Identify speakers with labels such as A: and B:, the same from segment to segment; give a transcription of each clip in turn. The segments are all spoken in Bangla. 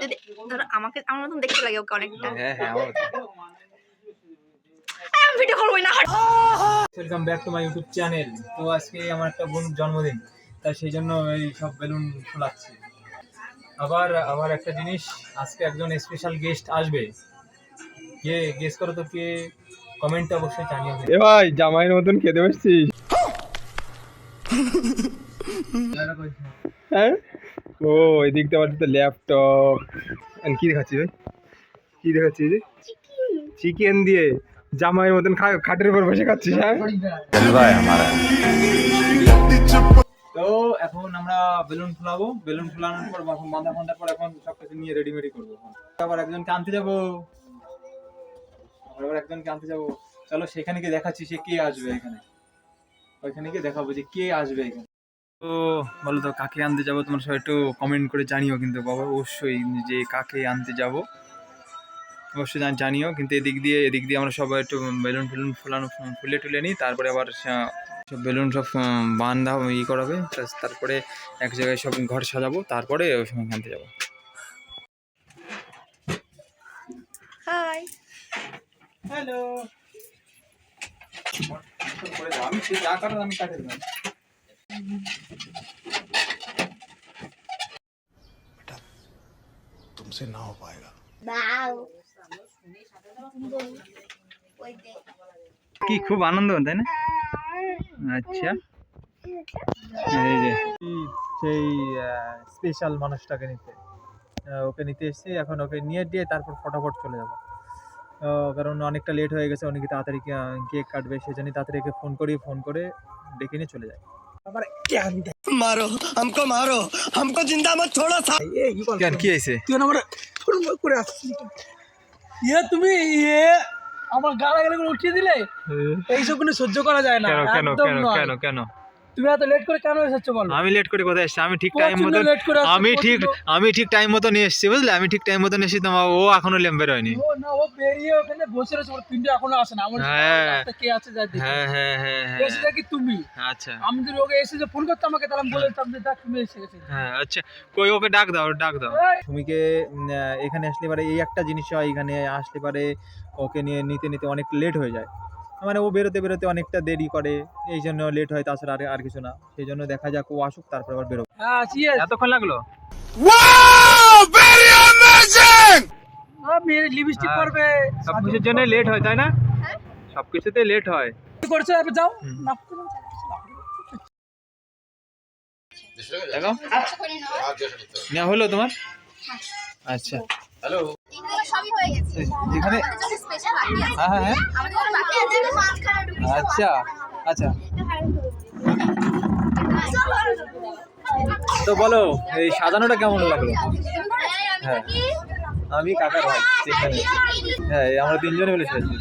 A: যদি ধরো আমাকে আমার মতন দেখতে লাগে ওকে অনেকটা
B: হ্যাঁ হ্যাঁ
A: আমি ভিডিও করবোই না
B: welcome back to my YouTube channel তো আজকে আমার একটা বোন জন্মদিন তাই সেই জন্য এই সব বেলুন ফোলাচ্ছি। আবার আবার একটা জিনিস আজকে একজন স্পেশাল গেস্ট আসবে। কে গেস করো তো কে কমেন্টে অবশ্যই জানিও
C: এ ভাই জামাইয়ের মতন খেতে বসছিস হ্যাঁ? ও এদিক দিয়ে আবার তো ল্যাপটপ কি দেখাচ্ছি ভাই? কি দেখাচ্ছি যে চিকেন দিয়ে জামাইয়ের মতন খাটের উপর বসে খাচ্ছিস হ্যাঁ?
B: তো এখন আমরা বেলুন ফোলাবো। বেলুন ফোলানোর পর এখন বাঁধা বাঁধার পর এখন সব কিছু নিয়ে রেডি মেডি করব আবার একজনকে আনতে যাব। আবার একজনকে আনতে যাব। চলো সেখানে গিয়ে দেখাচ্ছি সে কে আসবে এখানে। ওইখানে গিয়ে দেখাবো যে কে আসবে এখানে। তো বলো তো কাকে আনতে যাব? তোমার সবাই একটু কমেন্ট করে জানিও কিন্তু বাবা অবশ্যই যে কাকে আনতে যাব অবশ্যই জানিও। কিন্তু এদিক দিয়ে এদিক দিয়ে আমরা সবাই একটু বেলুন ফেলুন ফুলানো ফুলে টুলে নিই তারপরে আবার সব বেলুন সব বান্ধা ই করাবে তারপরে এক জায়গায় সব ঘর সাজাবো তারপরে ওই সময় আনতে যাব।
A: হাই
B: হ্যালো আমি যা করার আমি কাটে দেবো
D: तुमसे ना हो पाएगा
B: কি খুব আনন্দ তাই না আচ্ছা এই যে সেই স্পেশাল মানুষটাকে নিতে আহ, ওকে নিতে এসেছি এখন ওকে নিয়ে দিয়ে তারপর ফটাফট চলে যাবো আহ, কারণ অনেকটা লেট হয়ে গেছে অনেকে তাড়াতাড়ি কেক কাটবে সেই জন্য তাড়াতাড়ি একে ফোন করি ফোন করে ডেকে নিয়ে চলে যায়
D: मारो हमको मारो हमको जिंदा मत छोड़ो
B: কেন কি হয়েছে
E: তুই আমার করে আসছিস ইয়ে তুমি ইয়ে আমার গালা গেলে উঠিয়ে দিলে এইসব কোনো সহ্য করা যায় না
B: কেন কেন
E: একদম
B: কেন
E: নয়।
B: কেন কেন
E: তুমি এত লেট করে কেন এসেছ বলো?
B: আমি লেট করে কোথায় এসেছি? আমি ঠিক টাইম মতো আমি ঠিক আমি ঠিক টাইম মতো নিয়ে এসেছি বুঝলে? আমি ঠিক টাইম মতো নিয়ে এসেছি তোমার ও এখনও লেম্বের হয়নি।
E: ও না ও বেরিয়ে ওখানে বসে রয়েছে ওর পিন্ডে এখনও আসে না। আমার
B: হ্যাঁ।
E: রাস্তায় কে আছে যাই দেখি।
B: হ্যাঁ হ্যাঁ হ্যাঁ হ্যাঁ।
E: এসে দেখি তুমি।
B: আচ্ছা।
E: আমি যদি ওকে এসে যে ফোন করতে আমাকে তাহলে আমি বলে দিতাম যে দেখ তুমি এসে গেছে।
B: হ্যাঁ আচ্ছা। কই ওকে ডাক দাও ডাক দাও। উম, আহ, এখানে আসলে পারে এই একটা জিনিস হয় এখানে আসলে পারে ওকে নিয়ে নিতে নিতে অনেক লেট হয়ে যায়। মানে ও বেরোতে বেরোতে অনেকটা দেরি করে এই জন্য লেট হয় তাছাড়া আর আর কিছু না। সেই জন্য দেখা যাক ও আসুক তারপর আবার বেরোবো।
E: হ্যাঁ
B: এতক্ষণ লাগল?
E: লিপস্টিক
B: হ্যাঁ।
E: করবে
B: সব কিছুর জন্য লেট হয় তাই না? সব কিছুতে লেট হয়।
E: করছ? যাও। না
B: দেখো নেওয়া হলো তোমার? আচ্ছা।
A: সবই হয়ে গেছে। বাকি আছে।
B: হ্যাঁ হ্যাঁ হ্যাঁ। আচ্ছা আচ্ছা। তো বলো এই সাজানোটা কেমন লাগল? হ্যাঁ। আমি কাকার ভাই সেখানে। হ্যাঁ আমরা তিনজনে মিলে সেরেছি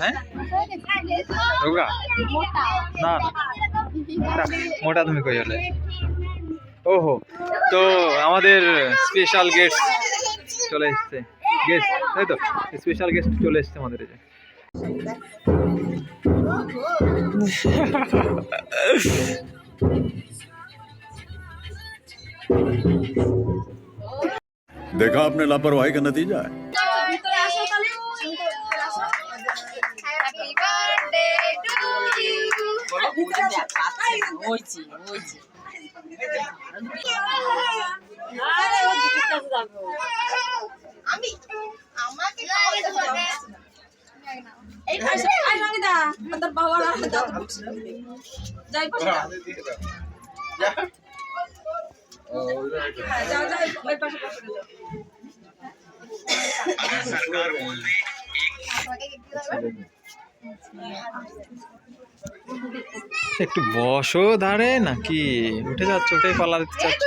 B: হ্যাঁ? রোগা? না। মোটা তুমি কই হলে? ওহো। তো আমাদের স্পেশাল গেস্ট চলে এসছে গেস্ট তাই তো স্পেশাল গেস্ট চলে এসছে আমাদের এই যে
F: देखा आपने लापरवाही का नतीजा है
A: ভিতরে আসো তাহলে হ্যাপি আমি আমাকে এই পাশে। আই সঙ্গীতা তোর বাবা যাই পাশে। যাও যাও ওই পাশে পাশে যাও।
B: একটু বসো ধারে নাকি উঠে যাচ্ছ উঠে পালা দিতে চাচ্ছ?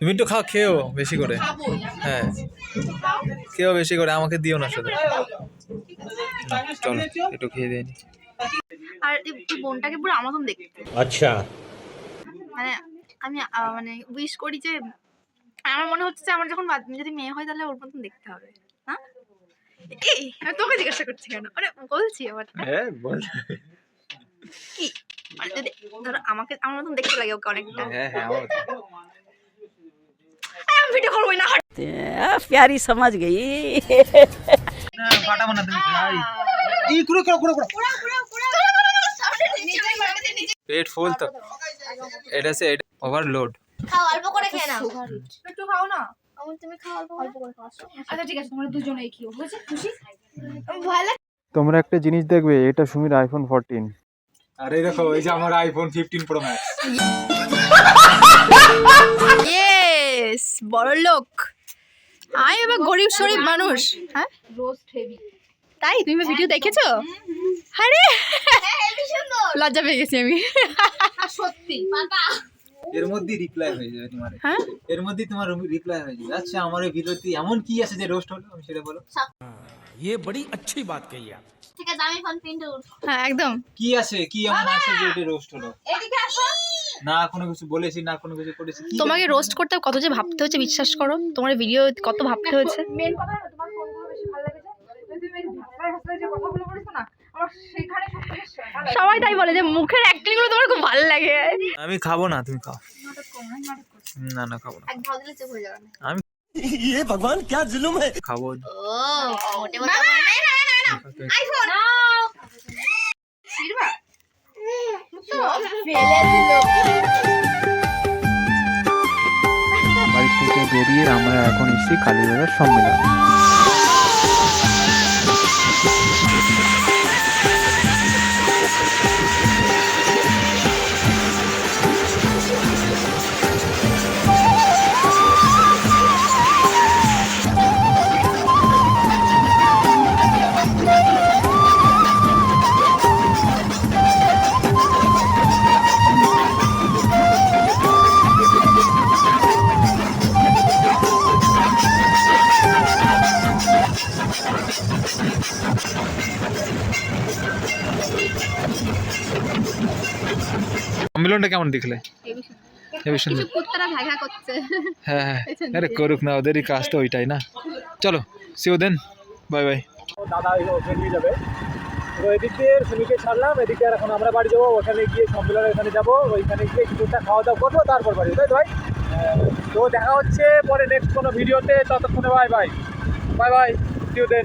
B: তুমি একটু খাও খেয়েও বেশি করে। হ্যাঁ। খেয়েও বেশি করে আমাকে দিও না শুধু। চলো একটু খেয়ে দেয়
A: আর বোনটাকে পুরো আমার মতন দেখতে।
D: আচ্ছা।
A: মানে আমি মানে উইশ করি যে আমার মনে হচ্ছে যে আমার যখন যদি মেয়ে হয় তাহলে ওর মতন দেখতে হবে। হ্যাঁ? এই আমি তোকে জিজ্ঞাসা করছি কেন? মানে বলছি আবার।
C: হ্যাঁ বল।
A: কি? মানে যদি ধরো আমাকে আমার মতন দেখতে লাগে ওকে অনেকটা।
C: হ্যাঁ হ্যাঁ
A: ভিডিও না।
C: প্যারি সমাজ
B: পেট ফুল তো। এটা সে ওভারলোড
A: খাও অল্প করে খেয়ে নাও। একটু খাও না? তোমরা
B: তোমরা একটা জিনিস দেখবে এটা সুমির আইফোন 14
C: আরে দেখো এই যে আমার আইফোন 15 প্রো ম্যাক্স
A: বড় লোক আমি এবার গরিব শরীফ মানুষ হ্যাঁ রোস্ট হেভি তাই তুমি ভিডিও দেখেছো আরে লজ্জা পেয়ে গেছি আমি সত্যি
B: এর মধ্যে রিপ্লাই হয়ে যাবে তোমার
A: হ্যাঁ
B: এর মধ্যে তোমার রিপ্লাই হয়ে যাবে আচ্ছা আমার এই ভিডিওতে এমন কি আছে যে রোস্ট হলো আমি সেটা বলো
D: ये बड़ी अच्छी बात कही आप
A: ঠিক আছে আমি ফোন প্রিন্ট হ্যাঁ একদম
B: কি আছে কি এমন আছে যে এটা রোস্ট হলো
A: এদিকে আসো
B: না কোনো কিছু বলেছি না কোনো কিছু করেছি কি
A: তোমাকে রোস্ট করতে কত যে ভাবতে হচ্ছে বিশ্বাস করো তোমার ভিডিও কত ভাবতে হয়েছে
G: মেন কথা না তোমার কোনগুলো বেশি ভালো লেগেছে তুমি এই ভাষায় ভাষায় যে কথাগুলো বলেছো না আমার সেখানে সব থেকে ভালো লাগে।
A: সবাই তাই বলে যে মুখের অ্যাক্টিং গুলো তোমার খুব ভালো লাগে
B: আমি খাবো না তুমি খাও না না খাবো না
A: এক ভাও দিলে চুপ হয়ে যাবে
D: ये भगवान क्या जुलुम है
B: খাবো
A: ও মোটে মোটে
B: থেকে বেরিয়ে আমরা এখন এসেছি কালীবাজার সম্মেলন। সম্মেলনটা কেমন দেখলে? হ্যাঁ হ্যাঁ। আরে করুক না ওদেরই কাজ তো ওইটাই না। চলো সিও দেন বাই বাই
C: দাদা নিয়ে যাবে। তো এদিক দিয়ে সুমিকে ছাড়লাম এদিক আর এখন আমরা বাড়ি যাব। ওখানে গিয়ে সম্মেলনের ওখানে যাব। ওইখানে গিয়ে কিছুটা খাওয়া দাওয়া করব তারপর বাড়ি তাই তো ভাই? তো দেখা হচ্ছে পরে নেক্সট কোনো ভিডিওতে ততক্ষণে bye bye bye bye see you then